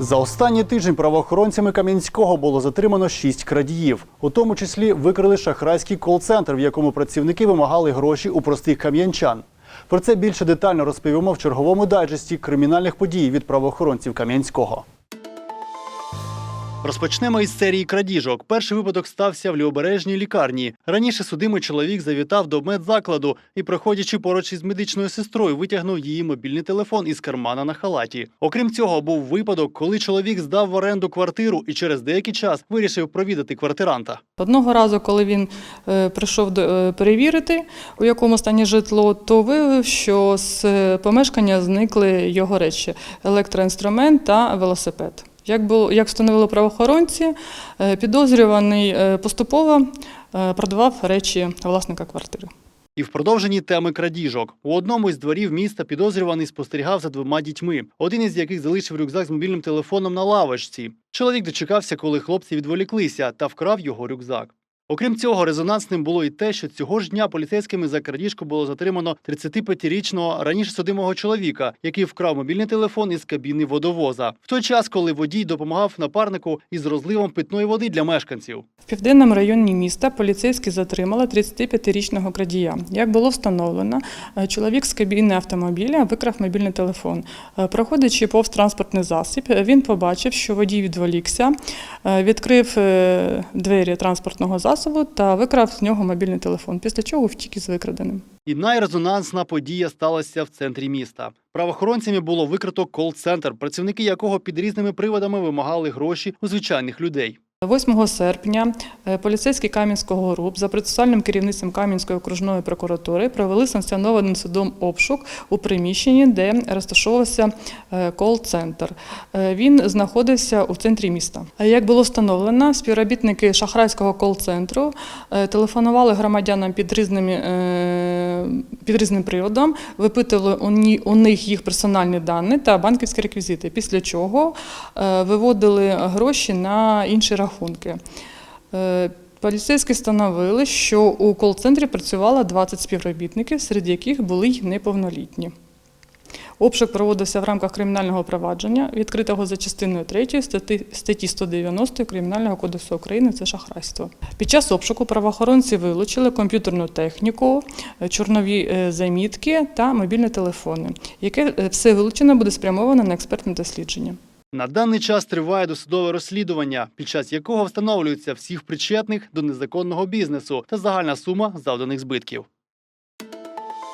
За останній тиждень правоохоронцями Кам'янського було затримано шість крадіїв. У тому числі викрили шахрайський кол-центр, в якому працівники вимагали гроші у простих кам'янчан. Про це більше детально розповімо в черговому дайджесті кримінальних подій від правоохоронців Кам'янського. Розпочнемо із серії крадіжок. Перший випадок стався в лівобережній лікарні. Раніше судимий чоловік завітав до медзакладу і, проходячи поруч із медичною сестрою, витягнув її мобільний телефон із кармана на халаті. Окрім цього, був випадок, коли чоловік здав в оренду квартиру і через деякий час вирішив провідати квартиранта. Одного разу, коли він е, прийшов до- е, перевірити, у якому стані житло, то виявив, що з е, помешкання зникли його речі: електроінструмент та велосипед. Як було як встановили правоохоронці, е, підозрюваний е, поступово е, продавав речі власника квартири. І в продовженні теми крадіжок у одному із дворів міста підозрюваний спостерігав за двома дітьми, один із яких залишив рюкзак з мобільним телефоном на лавочці. Чоловік дочекався, коли хлопці відволіклися, та вкрав його рюкзак. Окрім цього, резонансним було і те, що цього ж дня поліцейськими за крадіжку було затримано 35-річного раніше судимого чоловіка, який вкрав мобільний телефон із кабіни водовоза. В той час, коли водій допомагав напарнику із розливом питної води для мешканців. В південному районі міста поліцейські затримали 35-річного крадія. Як було встановлено, е, чоловік з кабіни автомобіля викрав мобільний телефон. Е, Проходячи повз транспортний засіб, е, він побачив, що водій відволікся, відкрив двері транспортного засобу та викрав з нього мобільний телефон, після чого втік із викраденим. І найрезонансна подія сталася в центрі міста. Правоохоронцями було викрито кол-центр, працівники якого під різними приводами вимагали гроші у звичайних людей. 8 серпня е, поліцейський Кам'янського РУП за процесуальним керівництвом Кам'янської окружної прокуратури провели санкціонованим судом обшук у приміщенні, де розташовувався е, кол-центр. Е, Він знаходився у центрі міста. Як було встановлено, співробітники шахрайського кол-центру телефонували громадянам під різними під різним приводом, випитували у них їх персональні дані та банківські реквізити, після чого е, виводили гроші на інші рахунки. Е, Поліцейські встановили, що у кол-центрі працювало 20 співробітників, серед яких були й неповнолітні. Обшук проводився в рамках кримінального провадження, відкритого за частиною 3 статті, статті 190 Кримінального кодексу України це шахрайство. Під час обшуку правоохоронці вилучили комп'ютерну техніку, е, чорнові е, замітки та мобільні телефони, яке е, все вилучено буде спрямовано на експертне дослідження. На даний час триває досудове розслідування, під час якого встановлюється всіх причетних до незаконного бізнесу та загальна сума завданих збитків.